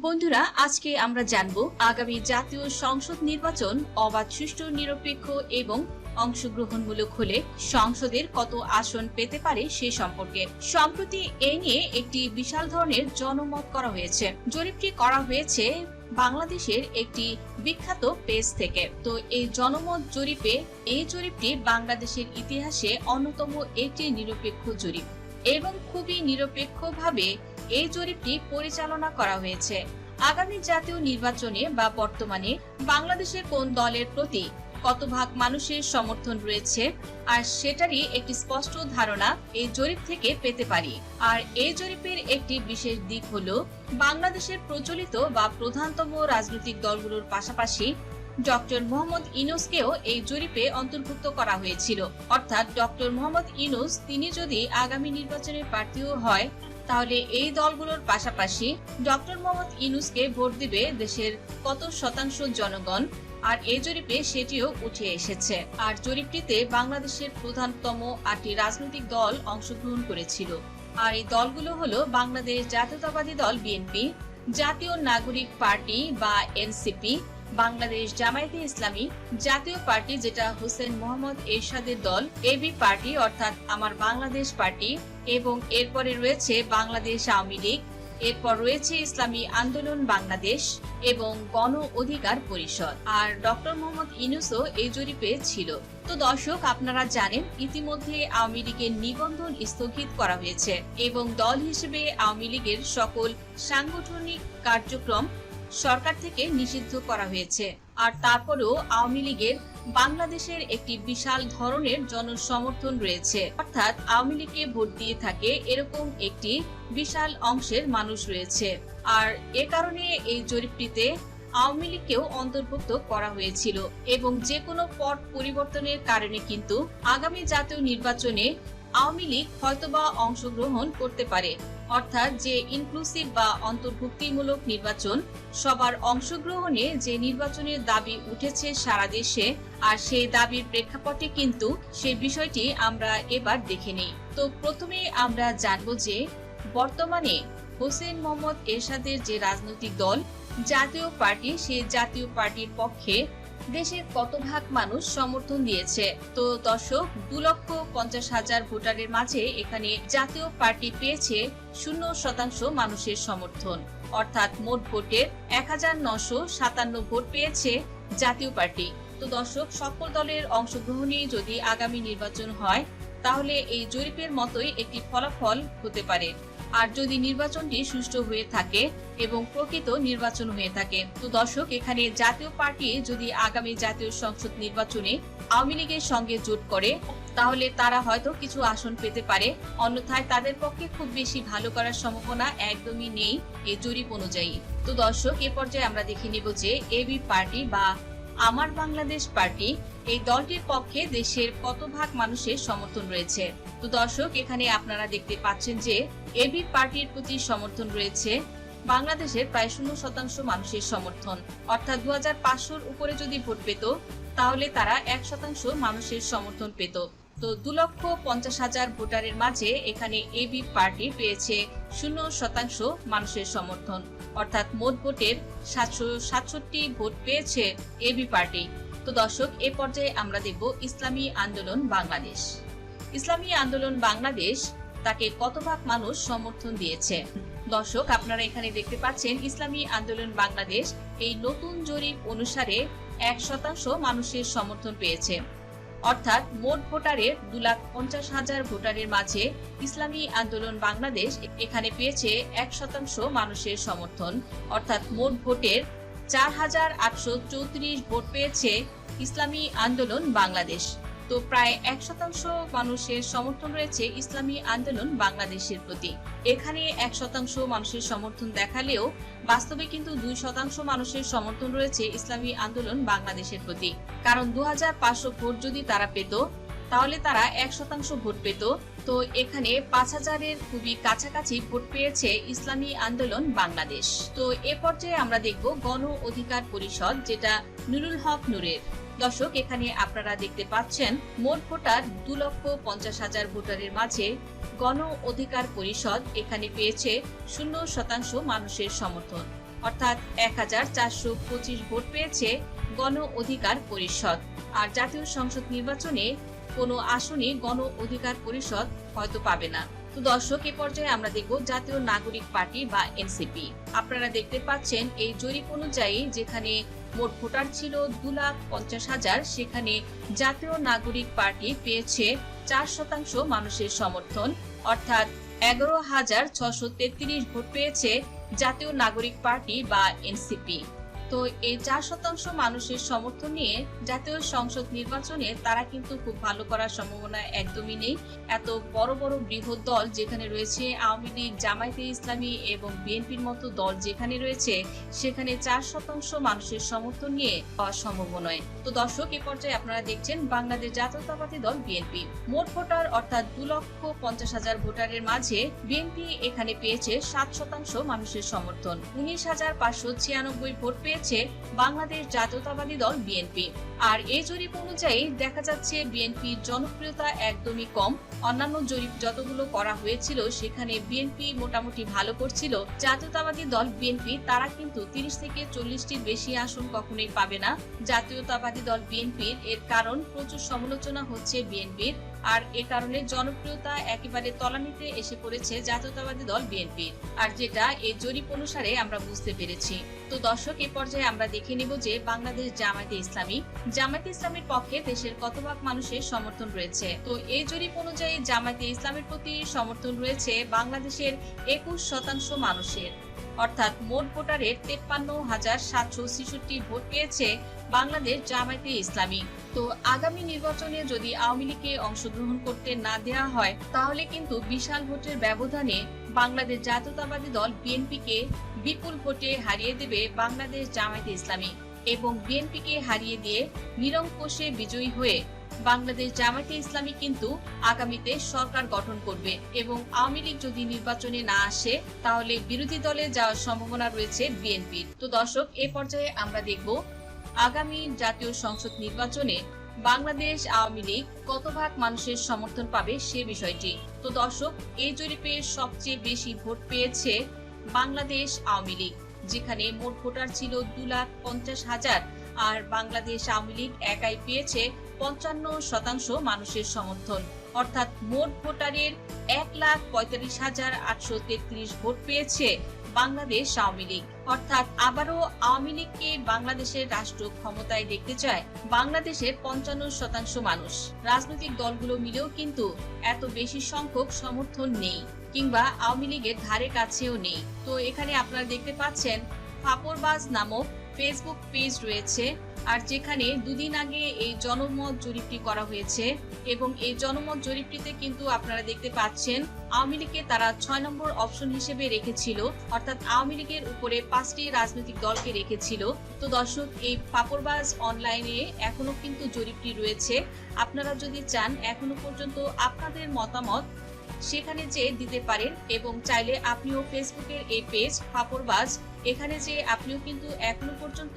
বন্ধুরা, আজকে আমরা জানব আগামী জাতীয় সংসদ নির্বাচন অবাধ, সুষ্ঠু, নিরপেক্ষ এবং অংশগ্রহণমূলক হলে সংসদের কত আসন পেতে পারে সে সম্পর্কে। সম্প্রতি এই নিয়ে একটি বিশাল ধরনের জনমত করা হয়েছে। জরিপটি করা হয়েছে বাংলাদেশের একটি বিখ্যাত পেজ থেকে। তো এই জনমত জরিপে, এই জরিপটি বাংলাদেশের ইতিহাসে অন্যতম একটি নিরপেক্ষ জরিপ এবং খুবই নিরপেক্ষভাবে এই জরিপটি পরিচালনা করা হয়েছে। আগামী জাতীয় নির্বাচনে বা বর্তমানে বাংলাদেশের কোন দলের প্রতি কত ভাগ মানুষের সমর্থন রয়েছে, আর সেটারই একটি স্পষ্ট ধারণা এই জরিপ থেকে পেতে পারি। আর এই জরিপের একটি বিশেষ দিক হল, বাংলাদেশের প্রচলিত বা প্রধানতম রাজনৈতিক দলগুলোর পাশাপাশি ডক্টর মোহাম্মদ ইনুসকেও এই জরিপে অন্তর্ভুক্ত করা হয়েছিল। অর্থাৎ ডক্টর মোহাম্মদ ইনুস তিনি যদি আগামী নির্বাচনের প্রার্থীও হয় তাহলে এই দলগুলোর পাশাপাশি ডক্টর মোহাম্মদ ইনুসকে ভোট দিবে দেশের কত শতাংশ জনগণ, আর এই জরিপে সেটিও উঠে এসেছে। আর জরিপটিতে বাংলাদেশের প্রধানতম আটটি রাজনৈতিক দল অংশগ্রহণ করেছিল। আর এই দলগুলো হলো বাংলাদেশ জাতীয়তাবাদী দল বিএনপি, জাতীয় নাগরিক পার্টি বা এনসিপি বাংলাদেশ জামায়াতে ইসলামী জাতীয় পার্টি যেটা হোসেন মোহাম্মদ এরশাদের দল, এবি পার্টি অর্থাৎ আমার বাংলাদেশ পার্টি, এবং এরপরে রয়েছে বাংলাদেশ আওয়ামী লীগ, এরপর রয়েছে ইসলামী আন্দোলন বাংলাদেশ এবং গণ অধিকার পরিষদ। আর ডক্টর মোহাম্মদ ইনুসও এই জরিপে ছিল। তো দর্শক, আপনারা জানেন, ইতিমধ্যে আওয়ামী লীগের নিবন্ধন স্থগিত করা হয়েছে এবং দল হিসেবে আওয়ামী লীগের সকল সাংগঠনিক কার্যক্রম সরকার থেকে নিষিদ্ধ করা হয়েছে। আর তারপরেও আওয়ামী লীগের বাংলাদেশের একটি বিশাল ধরনের জনসমর্থন রয়েছে। অর্থাৎ আওয়ামী লীগকে ভোট দিয়ে থাকে এরকম একটি বিশাল অংশের মানুষ রয়েছে। আর এ কারণে এই জরিপটিতে আওয়ামী লীগকেও অন্তর্ভুক্ত করা হয়েছিল এবং যে কোনো পট পরিবর্তনের কারণে কিন্তু আগামী জাতীয় নির্বাচনে আওয়ামী লীগ হয়তোবা অংশগ্রহণ করতে পারে। অর্থাৎ যে ইনক্লুসিভ বা অন্তর্ভুক্তিমূলক নির্বাচন, সবার অংশগ্রহণে যে নির্বাচনের দাবি উঠেছে সারা দেশে আর সেই দাবির প্রেক্ষাপটে কিন্তু সেই বিষয়টি আমরা এবার দেখে নেই। তো প্রথমে আমরা জানব যে বর্তমানে হোসেন মোহাম্মদ এরশাদের যে রাজনৈতিক দল, জাতীয় পার্টি, সেই জাতীয় পার্টির পক্ষে দেশের কত ভাগ মানুষ সমর্থন দিয়েছে? তো দর্শক, দু লক্ষ পঞ্চাশ হাজার ভোটারের মাঝে এখানে জাতীয় পার্টি পেয়েছে শূন্য শতাংশ মানুষের সমর্থন। অর্থাৎ মোট ভোটের এক হাজার নশো সাতান্ন ভোট পেয়েছে জাতীয় পার্টি। তো দর্শক, সকল দলের অংশগ্রহণে যদি আগামী নির্বাচন হয়, তাহলে এই জরিপের মতোই একটি ফলাফল হতে পারে। আর যদি নির্বাচনটি সুষ্ঠু হয়ে থাকে এবং প্রকৃত নির্বাচন হয়ে থাকে। তো দর্শক, এখানে জাতীয় পার্টি যদি আগামী জাতীয় সংসদ নির্বাচনে আওয়ামী লীগের সঙ্গে জোট করে, তাহলে তারা হয়তো কিছু আসন পেতে পারে। অন্যথায় তাদের পক্ষে খুব বেশি ভালো করার সম্ভাবনা একদমই নেই এই জরিপ অনুযায়ী। তো দর্শক, এ পর্যায়ে আমরা দেখে নিব যে এবি পার্টি বা আমার বাংলাদেশ পার্টি এই দলটির পক্ষে দেশের কত ভাগ মানুষের সমর্থন রয়েছে? তো দর্শক, এখানে আপনারা দেখতে পাচ্ছেন যে এবি পার্টির প্রতি সমর্থন রয়েছে বাংলাদেশের প্রায় শূন্য শতাংশ মানুষের সমর্থন। অর্থাৎ দু হাজার উপরে যদি ভোট পেত, তাহলে তারা এক শতাংশ মানুষের সমর্থন পেত। তো দু লক্ষ পঞ্চাশ হাজার ভোটারের মাঝে এখানে এবি পার্টি পেয়েছে শূন্য শতাংশ মানুষের সমর্থন। অর্থাৎ মোট ভোটের সাতশো সাতষট্টি ভোট পেয়েছে এবি পার্টি। তো দর্শক, এ পর্যায়ে আমরা দেখব ইসলামী আন্দোলন বাংলাদেশ। ইসলামী আন্দোলন বাংলাদেশ তাকে কত ভাগ মানুষ সমর্থন দিয়েছে? দর্শক, আপনারা এখানে দেখতে পাচ্ছেন ইসলামী আন্দোলন বাংলাদেশ এই নতুন জরিপ অনুসারে এক শতাংশ মানুষের সমর্থন পেয়েছে। অর্থাৎ মোট ভোটারের দু লাখ পঞ্চাশ হাজার ভোটারের মাঝে ইসলামী আন্দোলন বাংলাদেশ এখানে পেয়েছে এক শতাংশ মানুষের সমর্থন। অর্থাৎ মোট ভোটের চার হাজার আটশো চৌত্রিশ ভোট পেয়েছে ইসলামী আন্দোলন বাংলাদেশ। তো প্রায় এক শতাংশ মানুষের সমর্থন রয়েছে ইসলামী আন্দোলন বাংলাদেশের প্রতি। এখানে এক শতাংশ মানুষের সমর্থন দেখালেও বাস্তবে কিন্তু দুই শতাংশ মানুষের সমর্থন রয়েছে ইসলামী আন্দোলন বাংলাদেশের প্রতি। কারণ দু হাজার পাঁচশো ভোট যদি তারা পেত তাহলে তারা এক শতাংশ ভোট পেত। তো এখানে পাঁচ হাজারের খুবই কাছাকাছি ভোট পেয়েছে ইসলামী আন্দোলন বাংলাদেশ। তো এ পর্যায়ে আমরা দেখব গণ অধিকার পরিষদ, যেটা নুরুল হক নুরের। দর্শক, এখানে আপনারা দেখতে পাচ্ছেন, মোট ভোটার দু লক্ষ পঞ্চাশ হাজার ভোটারের মাঝে গণ অধিকার পরিষদ এখানে পেয়েছে শূন্য শতাংশ মানুষের সমর্থন। অর্থাৎ এক হাজার চারশো পঁচিশ ভোট পেয়েছে গণ অধিকার পরিষদ। আর জাতীয় সংসদ নির্বাচনে কোনো আসনে গণ অধিকার পরিষদ হয়তো পাবে না। তো দর্শক, এ পর্যায়ে আমরা দেখব জাতীয় নাগরিক পার্টি বা এনসিপি। আপনারা দেখতে পাচ্ছেন এই জরিপ অনুযায়ী যেখানে মোট ভোটার ছিল দু লাখ পঞ্চাশ হাজার, সেখানে জাতীয় নাগরিক পার্টি পেয়েছে চার শতাংশ মানুষের সমর্থন। অর্থাৎ এগারো হাজার ছশো তেত্রিশ ভোট পেয়েছে জাতীয় নাগরিক পার্টি বা এনসিপি। তো এই চার শতাংশ মানুষের সমর্থন নিয়ে জাতীয় সংসদ নির্বাচনে তারা কিন্তু খুব ভালো করার সম্ভাবনা একদমই নেই। এত বড় বড় বৃহৎ দল যেখানে রয়েছে আওয়ামী লীগ, জামায়াতে ইসলামী এবং বিএনপির মতো দল যেখানে রয়েছে, সেখানে চার শতাংশ মানুষের সমর্থন নিয়ে পাওয়া সম্ভব নয়। তো দর্শক, এ পর্যায়ে আপনারা দেখছেন বাংলাদেশ জাতীয়তাবাদী দল বিএনপি। মোট ভোটার অর্থাৎ দু লক্ষ পঞ্চাশ হাজার ভোটারের মাঝে বিএনপি এখানে পেয়েছে সাত শতাংশ মানুষের সমর্থন। উনিশ হাজার পাঁচশো ছিয়ানব্বই ভোট পেয়েছে বাংলাদেশ জাতীয়তাবাদী দল বিএনপি আর এই জরিপ অনুযায়ী দেখা যাচ্ছে বিএনপির জনপ্রিয়তা একদমই কম। অন্যান্য জরিপ যতগুলো করা হয়েছিল, সেখানে বিএনপি মোটামুটি ভালো করছিল। জাতীয়তাবাদী দল বিএনপি তারা কিন্তু তিরিশ থেকে চল্লিশটির বেশি আসন কখনোই পাবে না। জাতীয়তাবাদী দল বিএনপির এর কারণ প্রচুর সমালোচনা হচ্ছে বিএনপির আর এ কারণে জনপ্রিয়তা একেবারে তলানিতে এসে পড়েছে জাতীয়তাবাদী দল বিএনপির আর যেটা এই জরিপ অনুসারে আমরা বুঝতে পেরেছি। তো দর্শক, এ পর্যায়ে আমরা দেখে নিব যে বাংলাদেশ জামায়াতে ইসলামী, জামায়াতে ইসলামের পক্ষে দেশের কত ভাগ মানুষের সমর্থন রয়েছে। তো এই জরিপ অনুযায়ী জামায়াতে ইসলামের প্রতি সমর্থন রয়েছে বাংলাদেশের একুশ শতাংশ মানুষের। অর্থাৎ মোট ভোটারের তেপ্পান্ন হাজার সাতশো ছেষট্টি ভোট পেয়েছে বাংলাদেশ জামায়াতে ইসলামী। তো আগামী নির্বাচনে যদি আওয়ামী লীগকে অংশগ্রহণ করতে না দেওয়া হয়, তাহলে কিন্তু বিশাল ভোটের ব্যবধানে বাংলাদেশ জাতীয়তাবাদী দল বিএনপিকে বিপুল ভোটে হারিয়ে দেবে বাংলাদেশ জামায়াতে ইসলামী এবং বিএনপিকে হারিয়ে দিয়ে নিরঙ্কুশে বিজয়ী হয়ে বাংলাদেশ জামায়াতে ইসলামী কিন্তু আগামীতে সরকার গঠন করবে এবং আওয়ামী লীগ যদি নির্বাচনে না আসে, তাহলে বিরোধী দলে যাওয়ার সম্ভাবনা রয়েছে বিএনপির। তো দর্শক, এ পর্যায়ে আমরা দেখব আগামী জাতীয় সংসদ নির্বাচনে বাংলাদেশ আওয়ামী লীগ কত ভাগ মানুষের সমর্থন পাবে সে বিষয়টি। তো দর্শক, এই জরিপে সবচেয়ে বেশি ভোট পেয়েছে বাংলাদেশ আওয়ামী লীগ, যেখানে মোট ভোটার ছিল দু লাখ পঞ্চাশ হাজার, আর বাংলাদেশ আওয়ামী লীগ একাই পেয়েছে পঞ্চান্ন শতাংশ মানুষের সমর্থন। অর্থাৎ মোট ভোটারের এক লাখ পঁয়তাল্লিশ হাজার আটশো তেত্রিশ ভোট পেয়েছে বাংলাদেশ আওয়ামী লীগ। অর্থাৎ আবারও আওয়ামী লীগকে বাংলাদেশের রাষ্ট্র ক্ষমতায় দেখতে চায় বাংলাদেশের পঞ্চান্ন শতাংশ মানুষ। রাজনৈতিক দলগুলো মিলেও কিন্তু এত বেশি সংখ্যক সমর্থন নেই কিংবা আওয়ামী লীগের ধারে কাছেও নেই। তো এখানে আপনারা দেখতে পাচ্ছেন ফাপরবাজ নামক ফেসবুক পেজ রয়েছে, আর যেখানে দুদিন আগে এই জনমত জরিপটি করা হয়েছে এবং এই জনমত জরিপটিতে কিন্তু আপনারা দেখতে পাচ্ছেন, আওয়ামী লীগকে তারা ছয় নম্বর অপশন হিসেবে রেখেছিল, অর্থাৎ আওয়ামী লীগের উপরে পাঁচটি রাজনৈতিক দলকে রেখেছিল। তো দর্শক, এই পাপড়বাজ অনলাইনে এখনও কিন্তু জরিপটি রয়েছে। আপনারা যদি চান এখনও পর্যন্ত আপনাদের মতামত সেখানে যে দিতে পারেন এবং চাইলে আপনিও ফেসবুকের এই পেজ পাপড়বাজ এখানে যে আপনিও কিন্তু এখনও পর্যন্ত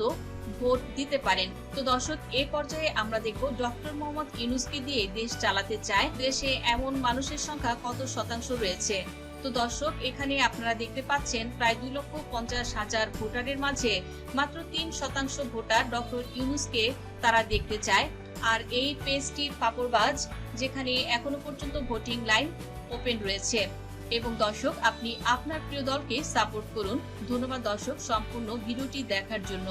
ভোট দিতে পারেন। তো দর্শক, এ পর্যায়ে আমরা দেখব ডক্টর মোহাম্মদ ইউনুসকে দিয়ে দেশ চালাতে চায়। দেশে এমন মানুষের সংখ্যা কত শতাংশ রয়েছে? তো দর্শক, এখানে আপনারা দেখতে পাচ্ছেন প্রায় দুই লক্ষ পঞ্চাশ হাজার ভোটারের মাঝে মাত্র তিন শতাংশ ভোটার ডক্টর ইউনুসকে তারা দেখতে চায়। আর এই পেজটির পাপড়বাজ, যেখানে এখনও পর্যন্ত ভোটিং লাইন ওপেন রয়েছে। এবং দর্শক আপনি আপনার প্রিয় দলকে সাপোর্ট করুন। ধন্যবাদ দর্শক সম্পূর্ণ ভিডিওটি দেখার জন্য।